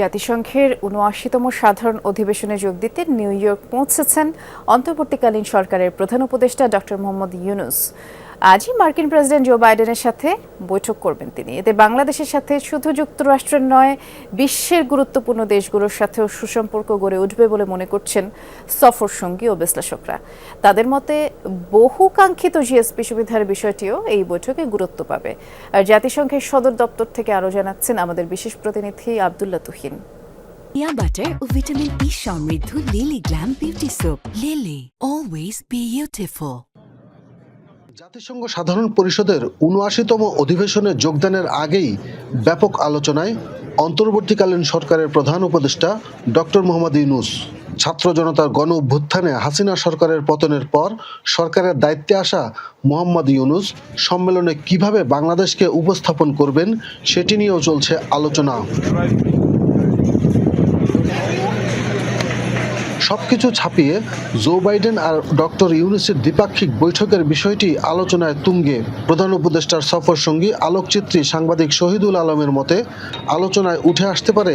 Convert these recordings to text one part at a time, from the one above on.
জাতিসংঘের উনআশিতম সাধারণ অধিবেশনে যোগ দিতে নিউ ইয়র্ক পৌঁছেছেন অন্তর্বর্তীকালীন সরকারের প্রধান উপদেষ্টা ডক্টর মোহাম্মদ ইউনুস। আজই মার্কিন প্রেসিডেন্ট জো বাইডেনের সাথে বৈঠক করবেন তিনি। এতে বাংলাদেশের সাথে শুধু যুক্তরাষ্ট্রের নয়, বিশ্বের গুরুত্বপূর্ণ দেশগুলোর সাথেও সুসম্পর্ক গড়ে উঠবে বলে মনে করছেন সফর সঙ্গী ও বিশ্লেষকরা। তাদের মতে বহুকাঙ্ক্ষিত জিএসপি সুবিধার বিষয়টিও এই বৈঠকে গুরুত্ব পাবে। আর জাতিসংঘের সদর দপ্তর থেকে আরও জানাচ্ছেন আমাদের বিশেষ প্রতিনিধি আবদুল্লা তুহিন। বাটার ও ভিটামিন ই সমৃদ্ধ Lily glam beauty soap Lily always beautiful জাতিসংঘ সাধারণ পরিষদের উনআশিতম অধিবেশনে যোগদানের আগেই ব্যাপক আলোচনায় অন্তর্বর্তীকালীন সরকারের প্রধান উপদেষ্টা ডক্টর মোহাম্মদ ইউনুস। ছাত্র জনতার গণ অভ্যুত্থানে হাসিনা সরকারের পতনের পর সরকারের দায়িত্বে আসা মোহাম্মদ ইউনুস সম্মেলনে কীভাবে বাংলাদেশকে উপস্থাপন করবেন সেটি নিয়েও চলছে আলোচনা। সবকিছু ছাপিয়ে জো বাইডেন আর ডক্টর ইউনুসের দ্বিপাক্ষিক বৈঠকের বিষয়টি আলোচনায় তুঙ্গে। প্রধান উপদেষ্টার সফর সঙ্গী আলোকচিত্রী সাংবাদিক শহীদুল আলমের মতে, আলোচনায় উঠে আসতে পারে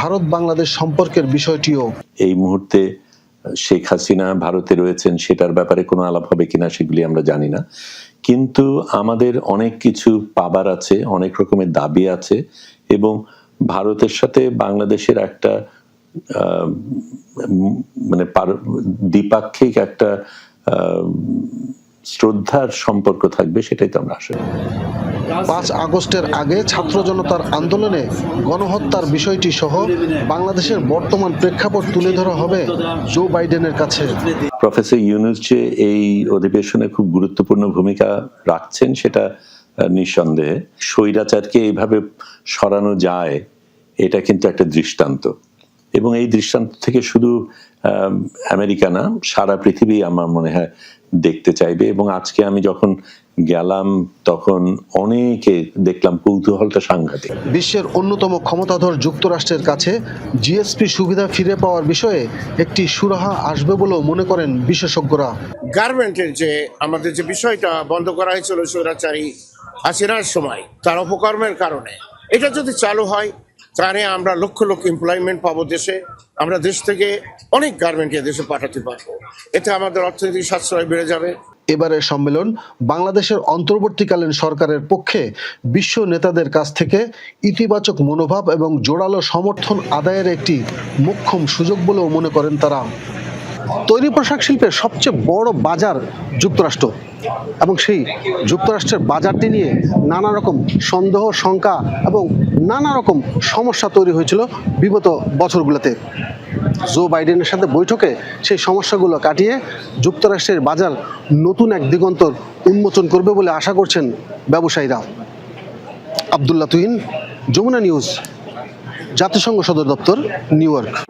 ভারত বাংলাদেশ সম্পর্কের বিষয়টিও। এই মুহূর্তে শেখ হাসিনা ভারতে রয়েছেন সেটার ব্যাপারে কোনো আলাপ হবে কিনা সেগুলি আমরা জানি না। কিন্তু আমাদের অনেক কিছু পাবার আছে, অনেক রকমের দাবি আছে এবং ভারতের সাথে বাংলাদেশের একটা মানে দ্বিপাক্ষিক একটা শ্রদ্ধার সম্পর্ক থাকবে সেটাই তো আমরা আশা পাঁচ আগস্টের আগে ছাত্র জনতার আন্দোলনে গণহত্যার বিষয়টি সহ বাংলাদেশের বর্তমান প্রেক্ষাপট তুলে ধরা হবে জো বাইডেনের কাছে। প্রফেসর ইউনুস যে এই অধিবেশনে খুব গুরুত্বপূর্ণ ভূমিকা রাখছেন সেটা নিঃসন্দেহে। স্বৈরাচারকে এইভাবে সরানো যায় এটা কিন্তু একটা দৃষ্টান্ত। এবং এই দৃষ্টান্ত থেকে শুধু আমেরিকা না সারা পৃথিবী আমার মনে হয় দেখতে চাইবে এবং আজকে আমি যখন গেলাম তখন অনেকে দেখলাম কৌতূহলটা সাংঘাতিক। বিশ্বের অন্যতম ক্ষমতাধর যুক্তরাষ্ট্রের কাছে জিএসপি সুবিধা ফিরে পাওয়ার বিষয়ে একটি সুরাহা আসবে বলেও মনে করেন বিশেষজ্ঞরা। গার্মেন্টের যে আমাদের যে বিষয়টা বন্ধ করা হয়েছিল স্বৈরাচারী হাসিনার সময় তার অপকর্মের কারণে। এটা যদি চালু হয় তাহলে আমরা লক্ষ লক্ষ এমপ্লয়মেন্ট পাবো দেশে। আমরা দেশ থেকে অনেক গার্মেন্টকে দেশে পাঠাতে পারব। এতে আমাদের অর্থনৈতিক সাশ্রয় বেড়ে যাবে। এবারের সম্মেলন বাংলাদেশের অন্তর্বর্তীকালীন সরকারের পক্ষে বিশ্ব নেতাদের কাছ থেকে ইতিবাচক মনোভাব এবং জোরালো সমর্থন আদায়ের একটি মোক্ষম সুযোগ বলেও মনে করেন তারা। তৈরি পোশাক শিল্পের সবচেয়ে বড় বাজার যুক্তরাষ্ট্র। এবং সেই যুক্তরাষ্ট্রের বাজারটি নিয়ে নানা রকম সন্দেহ, শঙ্কা এবং নানা রকম সমস্যা তৈরি হয়েছিল বিগত বছরগুলোতে। জো বাইডেনের সাথে বৈঠকে সেই সমস্যাগুলো কাটিয়ে যুক্তরাষ্ট্রের বাজার নতুন এক দিগন্তর উন্মোচন করবে বলে আশা করছেন ব্যবসায়ীরা। আবদুল্লা তুহিন, যমুনা নিউজ, জাতিসংঘ সদর দপ্তর, নিউ ইয়র্ক।